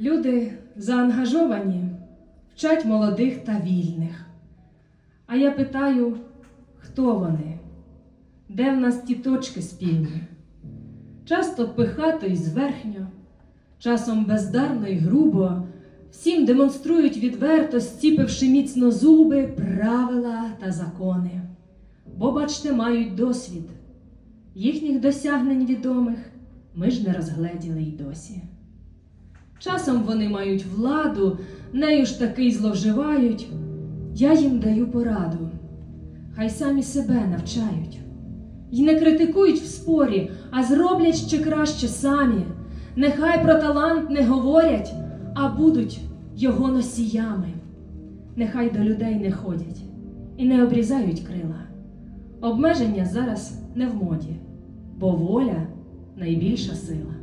Люди заангажовані, вчать молодих та вільних. А я питаю, хто вони? Де в нас ті точки спільні? Часто пихато і зверхньо, часом бездарно і грубо, всім демонструють відверто, стіпивши міцно зуби, правила та закони. Бо, бачте, мають досвід. Їхніх досягнень відомих ми ж не розгледіли й досі. Часом вони мають владу, нею ж таки й зловживають. Я їм даю пораду, хай самі себе навчають. І не критикують в спорі, а зроблять ще краще самі. Нехай про талант не говорять, а будуть його носіями. Нехай до людей не ходять і не обрізають крила. Обмеження зараз не в моді, бо воля найбільша сила.